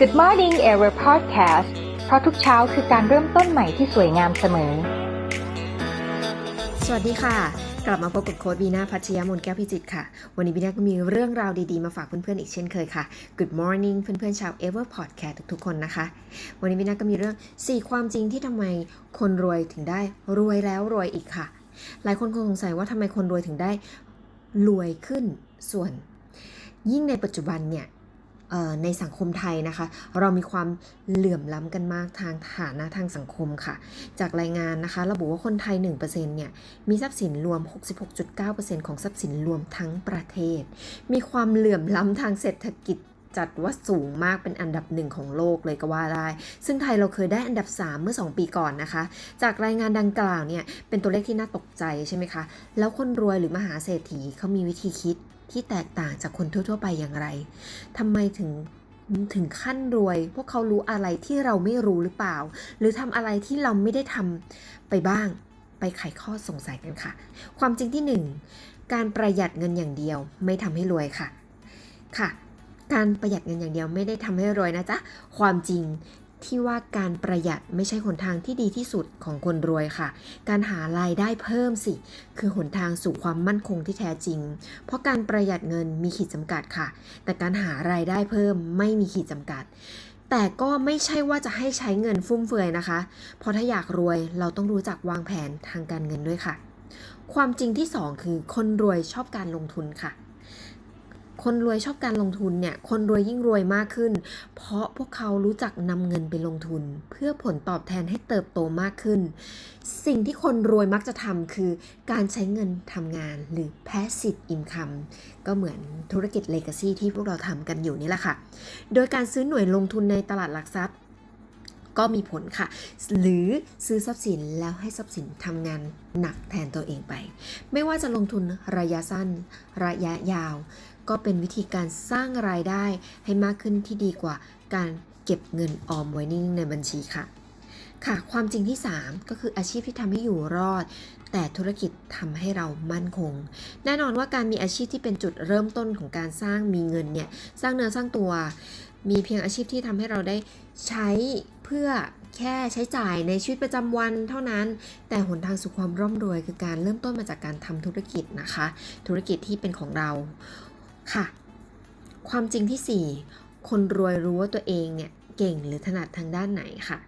Good Morning Ever Podcast เพราะทุกเช้าคือการเริ่มต้นใหม่ที่สวยงามเสมอ สวัสดีค่ะ กลับมาพบกับโค้ดบีนาพัชยมนแก้วพิจิตค่ะ วันนี้บีนาก็มีเรื่องราวดีๆ มาฝากเพื่อนๆอีกเช่นเคยค่ะ Good morning เพื่อนๆชาว Ever Podcast ทุกๆคนนะคะ วันนี้บีนาก็มีเรื่อง 4 ความจริงที่ทำไมคนรวยถึงได้รวยแล้วรวยอีกค่ะ หลายคนคงสงสัยว่าทำไมคนรวยถึงได้รวยขึ้นส่วน ยิ่งในปัจจุบันเนี่ย ในสังคมไทยนะคะ เรามีความเหลื่อมล้ำกันมากทางฐานะทางสังคมค่ะ จากรายงานนะคะ ระบุว่าคนไทย 1%เนี่ย มีทรัพย์สินรวม 66.9%ของทรัพย์สินรวมทั้งประเทศ มีความเหลื่อมล้ำทางเศรษฐกิจจัดว่าสูงมากเป็นอันดับหนึ่งของโลกเลยก็ว่าได้ ซึ่งไทยเราเคยได้อันดับ 3 เมื่อ 2 ปีก่อนนะคะ จากรายงานดังกล่าวเนี่ย เป็นตัวเลขที่น่าตกใจใช่ไหมคะ แล้วคนรวยหรือมหาเศรษฐีเขามีวิธีคิด ที่แตกต่างจากคนทั่ว ๆ ไปอย่างไรทำไมถึงถึงขั้นรวย พวกเขารู้อะไรที่เราไม่รู้หรือเปล่า หรือทำอะไรที่เราไม่ได้ทำไปบ้าง ไปไขข้อสงสัยกันค่ะ ความจริงที่ 1 การประหยัดเงินอย่างเดียวไม่ทำให้รวยค่ะ ค่ะ การประหยัดเงินอย่างเดียวไม่ได้ทำให้รวยนะจ๊ะ ความจริง ที่ว่าการประหยัดไม่ใช่หนทางที่ดีที่สุดของคนรวยค่ะ การหารายได้เพิ่มสิ คือหนทางสู่ความมั่นคงที่แท้จริง เพราะการประหยัดเงินมีขีดจำกัดค่ะ แต่การหารายได้เพิ่มไม่มีขีดจำกัด แต่ก็ไม่ใช่ว่าจะให้ใช้เงินฟุ่มเฟือยนะคะ เพราะถ้าอยากรวยเราต้องรู้จักวางแผนทางการเงินด้วยค่ะ ความจริงที่ 2 คือคนรวยชอบการลงทุนค่ะ คนรวยชอบการลงทุนเนี่ย คนรวยยิ่งรวยมากขึ้น เพราะพวกเขารู้จักนำเงินไปลงทุน เพื่อผลตอบแทนให้เติบโตมากขึ้น สิ่งที่คนรวยมักจะทำคือการใช้เงินทำงานหรือ passive income ก็เหมือนธุรกิจ legacy ที่พวกเราทำกันอยู่นี่แหละค่ะ โดยการซื้อหน่วยลงทุนในตลาดหลักทรัพย์ก็มีผลค่ะ หรือซื้อทรัพย์สินแล้วให้ทรัพย์สินทำงานหนักแทนตัวเองไป ไม่ว่าจะลงทุนระยะสั้น ระยะยาว ก็เป็นวิธีการสร้างรายได้ให้มากขึ้นที่ดีกว่าการเก็บเงินออมไว้นิ่งในบัญชีค่ะ ค่ะ ความจริงที่ 3 ก็คืออาชีพที่ทำให้อยู่รอด แต่ธุรกิจทำให้เรามั่นคง แน่นอนว่าการมีอาชีพที่เป็นจุดเริ่มต้นของการสร้างมีเงินเนี่ยสร้างเนื้อสร้างตัว มีเพียงอาชีพที่ทำให้เราได้ใช้เพื่อแค่ใช้จ่ายในชีวิตประจำวันเท่านั้น แต่หนทางสู่ความร่ำรวยคือการเริ่มต้นมาจากการทำธุรกิจนะคะ ธุรกิจที่เป็นของเรา ค่ะ ความจริงที่ 4 คนรวยรู้ว่าตัวเองเนี่ยเก่งหรือถนัดทางด้านไหนค่ะ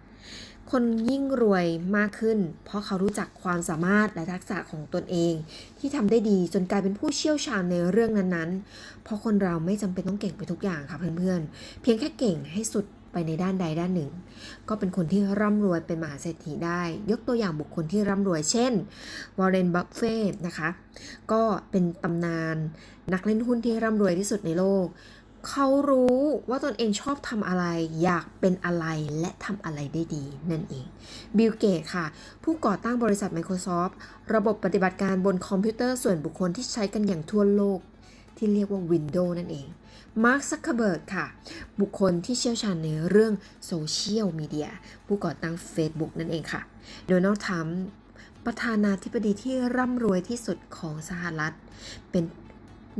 คนยิ่งรวยมากขึ้น เพราะเขารู้จักความสามารถและทักษะของตนเอง ที่ทำได้ดีจนกลายเป็นผู้เชี่ยวชาญในเรื่องนั้นๆ เพราะคนเราไม่จำเป็นต้องเก่งไปทุกอย่างค่ะเพื่อนๆ เพียงแค่เก่งให้สุด ไปในด้านใดด้านหนึ่ง ก็เป็นคนที่ร่ำรวยเป็นมหาเศรษฐีได้ ยกตัวอย่างบุคคลที่ร่ำรวยเช่นวอร์เรนบัฟเฟ่นะคะ ก็เป็นตำนานนักเล่นหุ้นที่ร่ำรวยที่สุดในโลก เขารู้ว่าตนเองชอบทำอะไร อยากเป็นอะไรและทำอะไรได้ดีนั่นเอง บิลเกตค่ะ ผู้ก่อตั้งบริษัท Microsoft ระบบปฏิบัติการบนคอมพิวเตอร์ส่วนบุคคลที่ใช้กันอย่างทั่วโลก ที่เรียกว่า Windows นั่นเองมาร์คซักเคเบิร์กค่ะ บุคคลที่เชี่ยวชาญในเรื่องโซเชียลมีเดียผู้ก่อตั้ง Facebook นั่นเองค่ะ โดนัลด์ทรัมป์ประธานาธิบดีที่ร่ำรวยที่สุดของสหรัฐ เป็น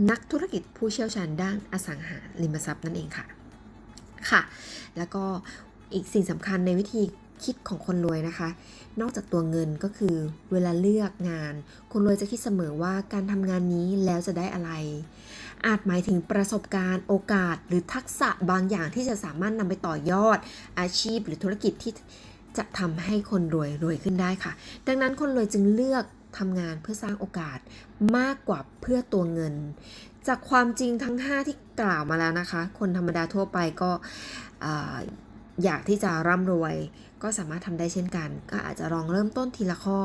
นักธุรกิจผู้เชี่ยวชาญด้านอสังหาริมทรัพย์นั่นเองค่ะ ค่ะ แล้วก็อีกสิ่งสำคัญในวิธี คิดของคนรวยนะคะ นอกจากตัวเงินก็คือเวลาเลือกงาน คนรวยจะคิดเสมอว่าการทำงานนี้แล้วจะได้อะไร อาจหมายถึงประสบการณ์โอกาสหรือทักษะบางอย่างที่จะสามารถนำไปต่อยอด อาชีพหรือธุรกิจที่จะทำให้คนรวยรวยขึ้นได้ค่ะ ดังนั้นคนรวยจึงเลือกทำงานเพื่อสร้างโอกาสมากกว่าเพื่อตัวเงิน จากความจริงทั้ง 5 ที่กล่าวมาแล้วนะคะ คนธรรมดาทั่วไปก็ อยากที่จะร่ำรวย ก็สามารถทำได้เช่นกัน ก็อาจจะลองเริ่มต้นทีละข้อ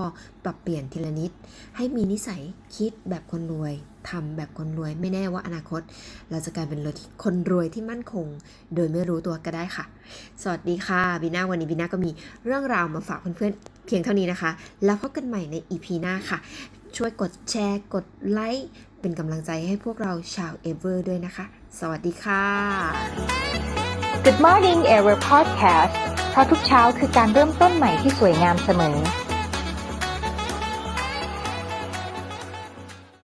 ปรับเปลี่ยนทีละนิด ให้มีนิสัยคิดแบบคนรวยทำแบบคนรวยไม่แน่ว่าอนาคต เราจะกลายเป็นคนรวยที่มั่นคง โดยไม่รู้ตัวก็ได้ค่ะ สวัสดีค่ะบีน่าวันนี้บีน่าก็มีเรื่องราวมาฝากเพื่อนๆเพียงเท่านี้นะคะ แล้วพบกันใหม่ใน EP หน้าค่ะ ช่วยกดแชร์กดไลค์เป็นกำลังใจให้พวกเราชาวเอเวอร์ด้วยนะคะ สวัสดีค่ะ Good Morning Error Podcast เพราะทุกเช้าคือการเริ่มต้นใหม่ที่สวยงามเสมอ